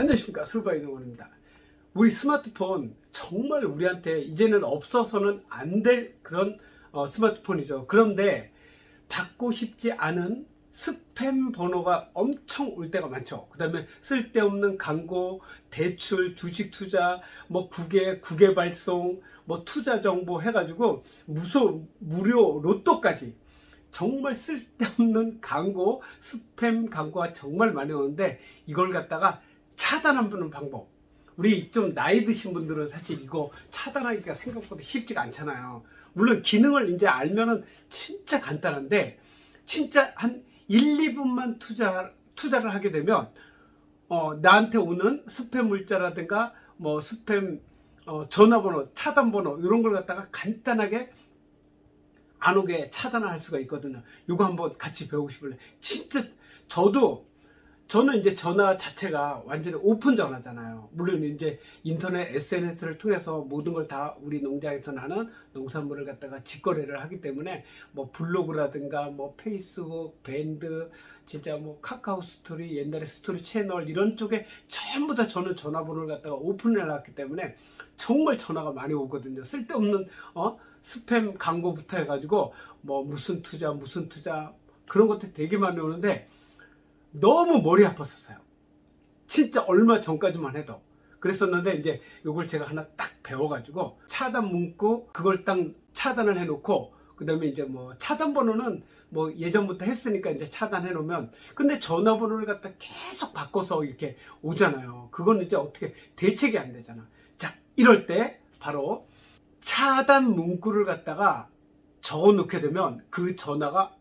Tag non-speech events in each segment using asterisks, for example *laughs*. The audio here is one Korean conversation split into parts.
안녕하십니까 술바이 농원입니다. 우리 스마트폰 정말 우리한테 이제는 없어서는 안 될 그런 어, 스마트폰이죠. 그런데 받고 싶지 않은 스팸 번호가 엄청 올 때가 많죠. 그 다음에 쓸데없는 광고 대출 주식 투자 뭐 국외 국외 발송 뭐 투자 정보 해가지고 무소 무료 로또까지 정말 쓸데없는 광고, 스팸 광고가 정말 많이 오는데 이걸 갖다가 차단하는 방법. 우리 좀 나이 드신 분들은 사실 이거 차단하기가 생각보다 쉽지가 않잖아요. 물론 기능을 이제 알면은 진짜 간단한데 진짜 한 1, 2분만 투자 투자를 하게 되면 어, 나한테 오는 스팸 물자라든가 뭐 스팸 어, 전화번호, 차단번호 이런 걸 갖다가 간단하게 안 오게 차단을 할 수가 있거든요. 이거 한번 같이 배우고 싶을래. 진짜 저도 저는 이제 전화 자체가 완전히 오픈 전화잖아요. 물론 이제 인터넷 SNS를 통해서 모든 걸 다 우리 농장에서 나는 농산물을 갖다가 직거래를 하기 때문에 뭐 블로그라든가 뭐 페이스북, 밴드, 진짜 뭐 카카오 스토리, 옛날에 스토리 채널 이런 쪽에 전부 다 저는 전화번호를 갖다가 오픈해 놨기 때문에 정말 전화가 많이 오거든요. 쓸데없는 어 스팸 광고부터 해가지고 뭐 무슨 투자 무슨 투자 그런 것들 되게 많이 오는데 너무 머리 아팠었어요. 진짜 얼마 전까지만 해도 그랬었는데 이제 요걸 제가 하나 딱 배워가지고 차단 문구 그걸 딱 차단을 해놓고 그 다음에 이제 뭐 차단 번호는 뭐 예전부터 했으니까 이제 차단해 놓으면 근데 전화번호를 갖다 계속 바꿔서 이렇게 오잖아요. 그건 이제 어떻게 대책이 안 되잖아. 자 이럴 때 바로 차단 문구를 갖다가 적어 놓게 되면 그 전화가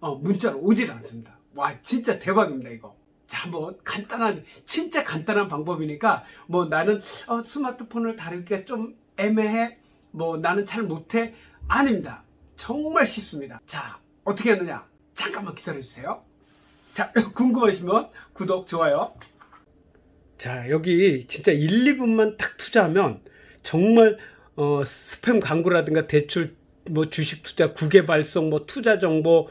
어, 문자로 오질 않습니다. 와, 진짜 대박입니다, 이거. 자, 한번 간단한, 진짜 간단한 방법이니까, 뭐 나는 어, 스마트폰을 다루기가 좀 애매해, 뭐 나는 잘 못해. 아닙니다. 정말 쉽습니다. 자, 어떻게 하느냐? 잠깐만 기다려 주세요. 자, *laughs* 궁금하시면 구독, 좋아요. 자, 여기 진짜 1, 2분만 딱 투자하면 정말 어, 스팸 광고라든가 대출 뭐 주식 투자, 국외 발송, 뭐 투자 정보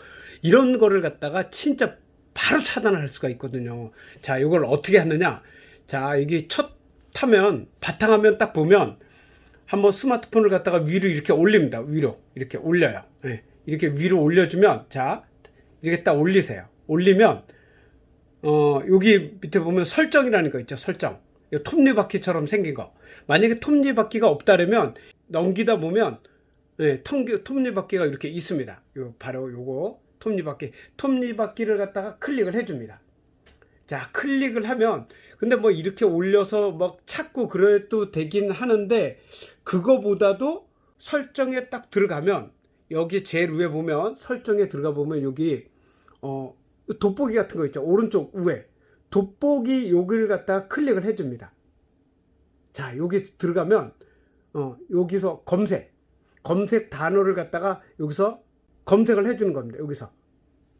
이런 거를 갖다가 진짜 바로 차단을 할 수가 있거든요. 자, 이걸 어떻게 하느냐? 자, 이게 첫 타면 바탕화면 딱 보면 한번 스마트폰을 갖다가 위로 이렇게 올립니다. 위로 이렇게 올려요. 예, 이렇게 위로 올려주면 자 이렇게 딱 올리세요. 올리면 어 여기 밑에 보면 설정이라는 거 있죠. 설정. 이 톱니바퀴처럼 생긴 거. 만약에 톱니바퀴가 없다면 넘기다 보면 예, 톱니, 톱니바퀴가 이렇게 있습니다. 요 바로 요거 톱니바퀴. 톱니바퀴를 갖다가 클릭을 해줍니다. 자 클릭을 하면 근데 뭐 이렇게 올려서 막 찾고 그래도 되긴 하는데 그거보다도 설정에 딱 들어가면 여기 제일 위에 보면 설정에 들어가 보면 여기 어 돋보기 같은 거 있죠 오른쪽 위에 돋보기 여기를 갖다가 클릭을 해줍니다 자 여기 들어가면 어 여기서 검색 검색 단어를 갖다가 여기서 검색을 해주는 겁니다 여기서.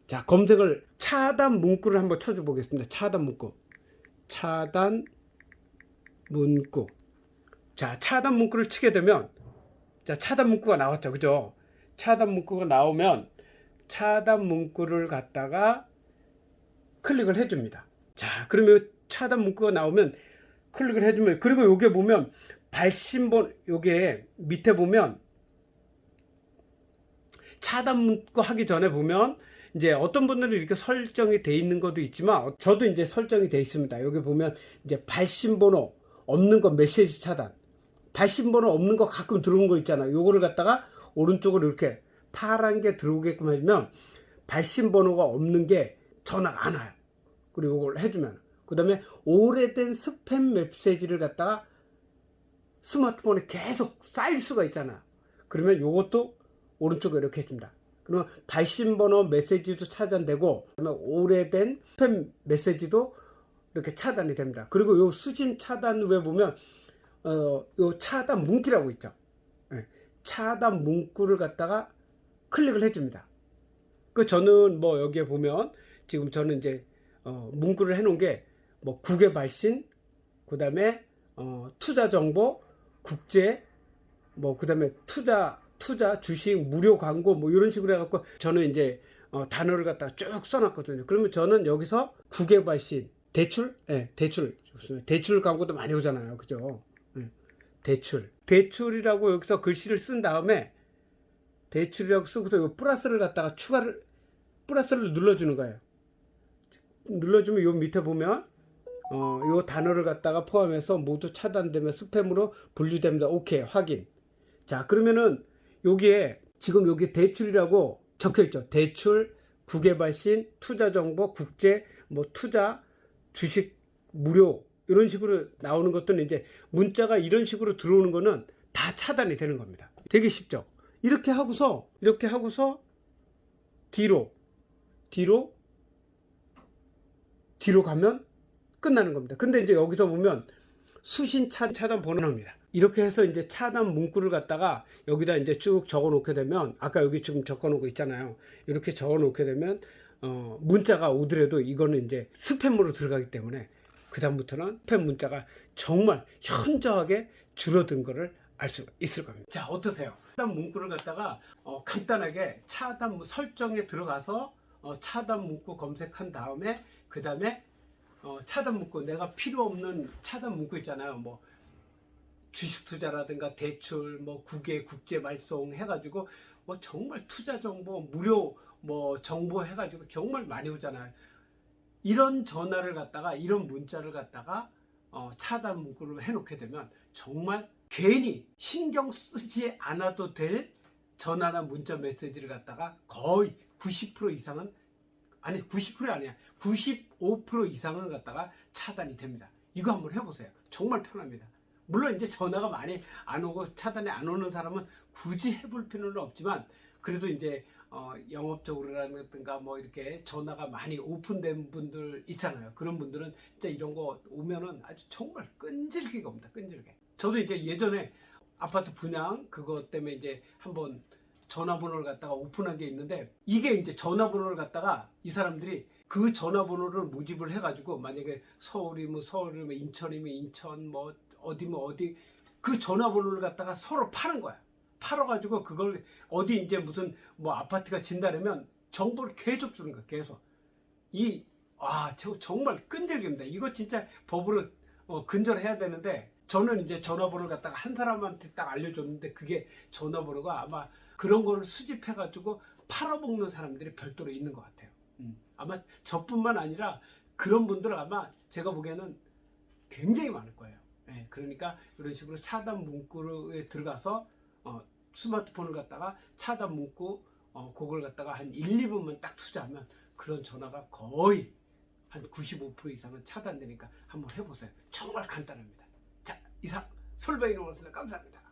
자 검색을 차단 문구를 한번 쳐줘 보겠습니다. 차단 문구. 차단 문구. 자 차단 문구를 치게 되면 자 차단 문구가 나왔죠 그죠? 차단 문구가 나오면 차단 문구를 갖다가 클릭을 해 줍니다. 자 그러면 차단 문구가 나오면 클릭을 해 주면 그리고 요게 보면 발신번 요게 밑에 보면 차단 문구 하기 전에 보면 이제 어떤 분들은 이렇게 설정이 돼 있는 것도 있지만 저도 이제 설정이 돼 있습니다. 여기 보면 이제 발신번호 없는 거 메시지 차단. 발신번호 없는 거 가끔 들어온 거 있잖아요. 요거를 갖다가 오른쪽으로 이렇게 파란 게 들어오게끔 해주면 발신번호가 없는 게 전화가 안 와요. 그리고 이걸 해주면. 그 다음에 오래된 스팸 메시지를 갖다가 스마트폰에 계속 쌓일 수가 있잖아. 그러면 요것도 오른쪽에 이렇게 해줍니다. 그러면 발신 번호 메시지도 차단되고 그다음에 오래된 스팸 메시지도 이렇게 차단이 됩니다. 그리고 요 수신 차단 후에 보면 어, 요 차단 문구라고 있죠. 예, 차단 문구를 갖다가 클릭을 해줍니다. 그 저는 뭐 여기에 보면 지금 저는 이제 어, 문구를 해놓은 게 뭐 국외 발신, 그 다음에 어, 투자 정보, 국제, 뭐 그 다음에 투자 투자 주식 무료 광고 뭐 이런 식으로 해갖고 저는 이제 어, 단어를 갖다가 쭉 써놨거든요. 그러면 저는 여기서 국외 발신 대출? 예, 대출. 좋습니다. 대출 광고도 많이 오잖아요. 그죠? 예, 대출. 대출이라고 여기서 글씨를 쓴 다음에 대출이라고 쓰고서 요 플러스를 갖다가 추가를 플러스를 눌러주는 거예요. 눌러주면 요 밑에 보면 어, 요 단어를 갖다가 포함해서 모두 차단되면 스팸으로 분류됩니다. 오케이 확인. 자 그러면은 여기에 지금 여기 대출이라고 적혀 있죠. 대출, 국외발신, 투자정보, 국제, 뭐 투자, 주식 무료 이런 식으로 나오는 것들은 이제 문자가 이런 식으로 들어오는 거는 다 차단이 되는 겁니다. 되게 쉽죠. 이렇게 하고서 이렇게 하고서 뒤로 뒤로 뒤로 가면 끝나는 겁니다. 근데 이제 여기서 보면 수신 차, 차단 번호입니다. 이렇게 해서 이제 차단 문구를 갖다가 여기다 이제 쭉 적어 놓게 되면 아까 여기 지금 적어 놓고 있잖아요. 이렇게 적어 놓게 되면 어, 문자가 오더라도 이거는 이제 스팸으로 들어가기 때문에 그다음부터는 스팸 문자가 정말 현저하게 줄어든 거를 알 수 있을 겁니다. 자, 어떠세요? 차단 문구를 갖다가 어, 간단하게 차단 문- 설정에 들어가서 어, 차단 문구 검색한 다음에 그 다음에 어, 차단 문구 내가 필요 없는 차단 문구 있잖아요. 뭐 주식 투자라든가 대출, 뭐 국외 국제 발송 해가지고 뭐 정말 투자 정보 무료 뭐 정보 해가지고 정말 많이 오잖아요. 이런 전화를 갖다가 이런 문자를 갖다가 어, 차단 문구를 해놓게 되면 정말 괜히 신경 쓰지 않아도 될 전화나 문자 메시지를 갖다가 거의 90% 이상은 아니 90% 아니야 95% 이상은 갖다가 차단이 됩니다. 이거 한번 해보세요. 정말 편합니다. 물론 이제 전화가 많이 안 오고 차단이 안 오는 사람은 굳이 해볼 필요는 없지만 그래도 이제 어, 영업적으로라든가 뭐 이렇게 전화가 많이 오픈된 분들 있잖아요. 그런 분들은 진짜 이런 거 오면은 아주 정말 끈질기게 옵니다. 끈질게. 저도 이제 예전에 아파트 분양 그것 때문에 이제 한번 전화번호를 갖다가 오픈한 게 있는데 이게 이제 전화번호를 갖다가 이 사람들이 그 전화번호를 모집을 해가지고 만약에 서울이면 서울이면 인천이면 인천 뭐 어디면 어디 그 전화번호를 갖다가 서로 파는 거야. 팔아가지고 그걸 어디 이제 무슨 뭐 아파트가 진다면 정보를 계속 주는 거야. 계속 이 아, 저 정말 끈질깁니다. 이거 진짜 법으로 어, 근절해야 되는데 저는 이제 전화번호를 갖다가 한 사람한테 딱 알려줬는데 그게 전화번호가 아마 그런 거를 수집해 가지고 팔아먹는 사람들이 별도로 있는 것 같아요. 음. 아마 저뿐만 아니라 그런 분들은 아마 제가 보기에는 굉장히 많을 거예요. 예, 그러니까 이런 식으로 차단 문구에 들어가서 어, 스마트폰을 갖다가 차단 문구 어, 그걸 갖다가 한 1, 2분만 딱 투자하면 그런 전화가 거의 한 95% 이상은 차단되니까 한번 해보세요. 정말 간단합니다. 자, 이상 솔베이노였습니다. 감사합니다.